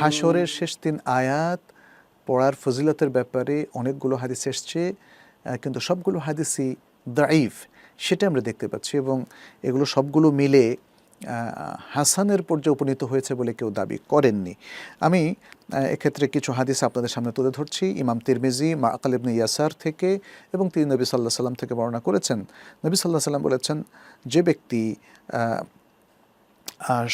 হাসরের শেষ তিন আয়াত পড়ার ফজিলতের ব্যাপারে অনেকগুলো হাদিস এসছে কিন্তু সবগুলো হাদিসই দাইফ সেটা আমরা দেখতে পাচ্ছি এবং এগুলো সবগুলো মিলে হাসানের পর্যায়ে উপনীত হয়েছে বলে কেউ দাবি করেননি। আমি এক্ষেত্রে কিছু হাদিস আপনাদের সামনে তুলে ধরছি। ইমাম তিরমিজি মা আকাল ইবনে ইয়াসার থেকে এবং তিনি নবী সাল্লাহ সাল্লাম থেকে বর্ণনা করেছেন। নবী সাল্লাহ সাল্লাম বলেছেন, যে ব্যক্তি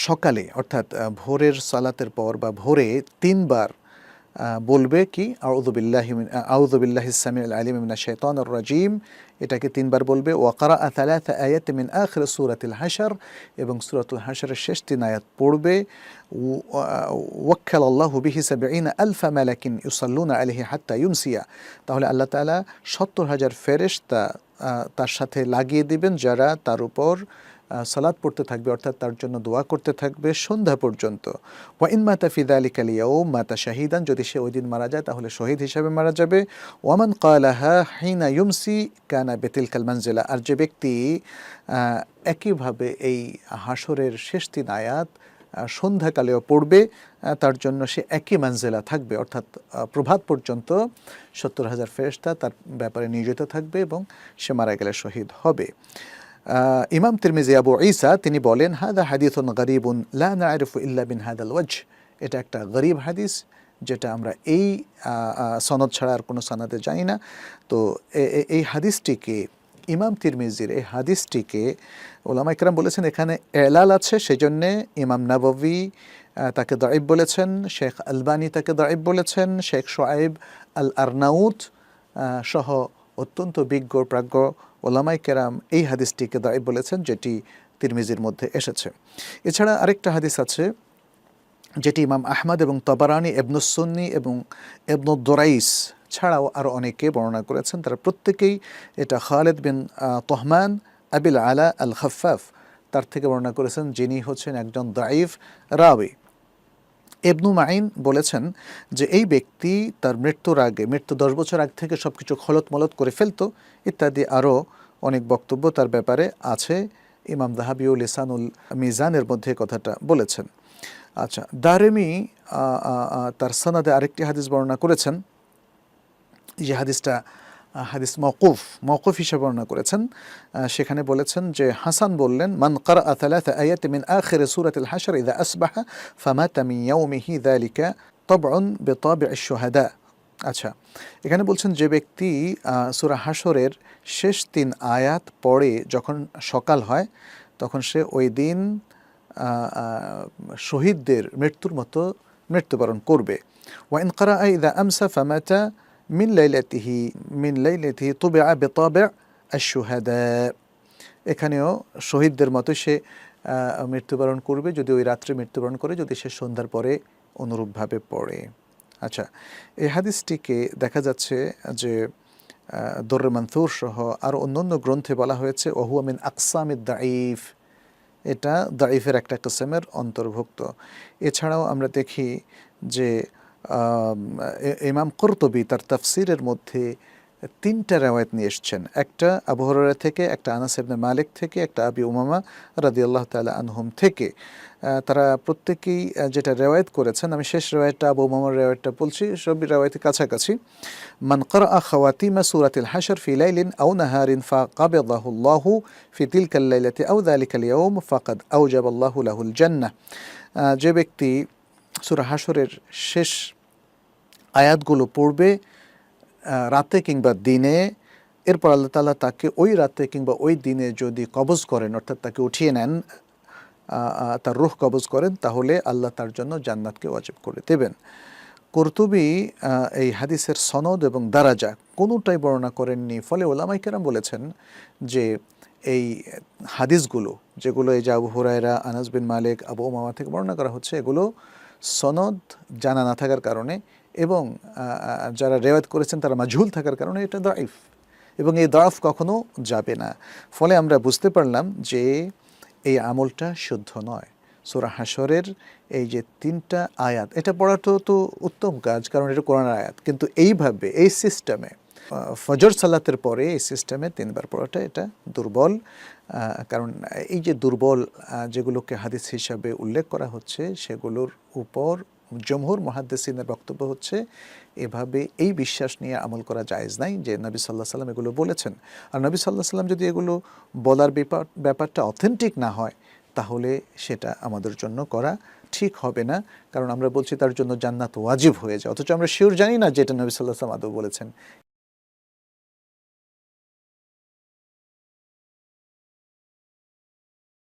সকালে, অর্থাৎ ভোরের সালাতের পর বা ভোরে তিনবার বলবে কি আউদুবিল্লাহি সামিউল আলিম মিনা শাইতানির রাজিম এটাকে তিনবার বলবে ওয়াকারা আতালাত আয়াত মিন আখির সূরাতুল হাশর এবং সূরাতুল হাশরের শেষ তিন আয়াত পড়বে ওয়াক্কাল আল্লাহু বিহি সাবঈনা আলফা মালাকিন ইউসাল্লুনা আলাইহি হাত্তা ইউমসিয়া তাহলে আল্লাহ তাআলা সত্তর হাজার ফেরেশতা তার সাথে লাগিয়ে দিবেন যারা তার উপর সালাত পড়তে থাকবে, অর্থাৎ তার জন্য দোয়া করতে থাকবে সন্ধ্যা পর্যন্ত। ওয়াইন মাতা ফিদা আলী কালিয়াও মাতা শাহিদান, যদি সে ওই দিন মারা যায় তাহলে শহীদ হিসাবে মারা যাবে। ওয়ামান কালাহা হিনা ইউমসি, কানা বেতিল কালমানজেলা আর যে ব্যক্তি একইভাবে এই হাসরের শেষ তিন আয়াত সন্ধ্যাকালেও পড়বে তার জন্য সে একই মানজেলা থাকবে, অর্থাৎ প্রভাত পর্যন্ত সত্তর হাজার ফেরেশতা তার ব্যাপারে নিয়োজিত থাকবে এবং সে মারা গেলে শহীদ হবে। ইমাম তিরমিজি আবু ঈসা তিনি বলেন হাদা হাদিসুন গরিবুন লা ইল্লা বিন হাদাল ওয়াজ এটা একটা গরিব হাদিস যেটা আমরা এই সনদ ছাড়া আর কোনো সনদে জানি না। তো এই হাদিসটিকে ইমাম তিরমিজির এই হাদিসটিকে ওলামা ইকরাম বলেছেন এখানে এলাল আছে সেজন্যে ইমাম আহ, তাকে দাইব বলেছেন শেখ আলবানি তাকে দাইব বলেছেন শেখ শোয়েব আল আরনাউত সহ অত্যন্ত বিজ্ঞ প্রাজ্ঞ ওলামাই কেরাম এই হাদিসটিকে দায়ী বলেছেন, যেটি তিরমিজির মধ্যে এসেছে। এছাড়া আরেকটা হাদিস আছে, যেটি ইমাম আহমদ এবং তবারানি এবনুসন্নি এবং এবনুদ্দোরাইস ছাড়াও আরও অনেকে বর্ণনা করেছেন। তারা প্রত্যেকেই এটা খালেদ বিন তহমান, আবিল আলা আল খাফাফ তার থেকে বর্ণনা করেছেন যিনি হচ্ছেন একজন দাইফ রাওয়ি এবনু মাইন বলেছেন যে এই ব্যক্তি তার মৃত্যুর আগে, মৃত্যু দশ বছর আগ থেকে সব কিছু খলত মলত করে ফেলতো, ইত্যাদি আরও অনেক বক্তব্য তার ব্যাপারে আছে। ইমাম দাহাবিউল লিসানুল মিজানের মধ্যে কথাটা বলেছেন। আচ্ছা দারেমি তার সনাদে আরেকটি হাদিস বর্ণনা করেছেন। যে হাদিসটা হাদিস মৌকুফ মৌকুফ হিসেবে বর্ণনা করেছেন। সেখানে বলেছেন যে হাসান বললেন, মান কারা থালাথা আয়াত মিন আখির সূরাতুল হাশর ইযা আসবাহা ফামাতা মিন ইয়াউমিহি যালিকা তাবউন বিতাবি আশ-শুহাদা আচ্ছা এখানে বলছেন যে ব্যক্তি সূরা হাশরের শেষ তিন আয়াত পড়ে যখন সকাল হয়, তখন সে ওই দিন শহীদদের মৃত্যুর মতো মৃত্যুবরণ করবে। ওয়াইন কারা ইদা আমসা ফামাতা মিন লাইলাতিহি মিন লাইলাতিহি তুবিআ বিতাবি আশ-শুহাদা এখানেও শহীদদের মতো সে মৃত্যুবরণ করবে, যদি ওই রাত্রে মৃত্যুবরণ করে, যদি সে সন্ধ্যার পরে অনুরূপভাবে পড়ে। আচ্ছা এই হাদিসটিকে দেখা যাচ্ছে যে দর্রে মানথুর সহ আরও অন্যান্য গ্রন্থে বলা হয়েছে ওহুয়ামিন আকসামিদ দাইফ এটা দাইফের একটা কিসেমের অন্তর্ভুক্ত। এছাড়াও আমরা দেখি যে ইমাম কর্তবী তার তাফসিরের মধ্যে তিনটা রেওয়ায়ত নিয়ে এসছেন। একটা আবু হুরায়রা থেকে একটা আনাস ইবনে মালিক থেকে একটা আবি উমামা রাদিয়াল্লাহু তাআলা আনহুম থেকে। তারা প্রত্যেকেই যেটা রেওয়ায়ত করেছেন আমি শেষ রেওয়ায়তটা আবু উমামার রেওয়ায়তটা বলছি সব রেওয়ায়তের কাছাকাছি। মান করা খাওয়াতিমা সুরাতিল হাশর ফি লাইলিন আও নাহারিন আল্লাহু ফি তিলকাল লাইলাতি আও যালিকাল ইয়াউম ফাকাদ লাহুল জান্নাহ। আহ, যে ব্যক্তি সূরা হাসরের শেষ আয়াতগুলো পড়বে রাতে কিংবা দিনে। এরপর আল্লাহ তাআলা তাকে ওই রাতে কিংবা ওই দিনে যদি কবজ করেন, অর্থাৎ তাকে উঠিয়ে নেন তার রুহ কবজ করেন, তাহলে আল্লাহ তার জন্য জান্নাতকে ওয়াজিব করে দেবেন। কর্তুবী এই হাদিসের সনদ এবং দারাজা কোনোটাই বর্ণনা করেননি। ফলে ওলামাই কেরাম বলেছেন যে এই হাদিসগুলো, যেগুলো এই যে আবু হুরায়রা, আনাস বিন মালিক, আবু উমামা থেকে বর্ণনা করা হচ্ছে, এগুলো সনদ জানা না থাকার কারণে এবং যারা রেওয়াত করেছেন তারা মাঝুল থাকার কারণে এটা দাইফ এবং এই দাফ কখনো যাবে না। ফলে আমরা বুঝতে পারলাম যে এই আমলটা শুদ্ধ নয়। সূরা হাশরের এই যে তিনটা আয়াত, এটা পড়া তো তো উত্তম কাজ কারণ এটা কোরআনের আয়াত। কিন্তু এইভাবে, এই সিস্টেমে ফজর সালাতের পরে এই সিস্টেমে তিনবার পড়াটা এটা দুর্বল কারণ এই যে দুর্বল যেগুলোকে হাদিস হিসাবে উল্লেখ করা হচ্ছে, সেগুলোর উপর জমহুর মহাদ্দেসিনের বক্তব্য হচ্ছে, এভাবে এই বিশ্বাস নিয়ে আমল করা জায়েজ নাই যে নবী সাল্লাহ সাল্লাম এগুলো বলেছেন। আর নবী সাল্লাহ সাল্লাম যদি এগুলো বলার ব্যাপার ব্যাপারটা অথেন্টিক না হয়, তাহলে সেটা আমাদের জন্য করা ঠিক হবে না, কারণ আমরা বলছি তার জন্য জান্নাত ওয়াজিব হয়ে যায়, অথচ আমরা শিওর জানি না যেটা নবী সাল্লাহ সাল্লাম আদৌ বলেছেন।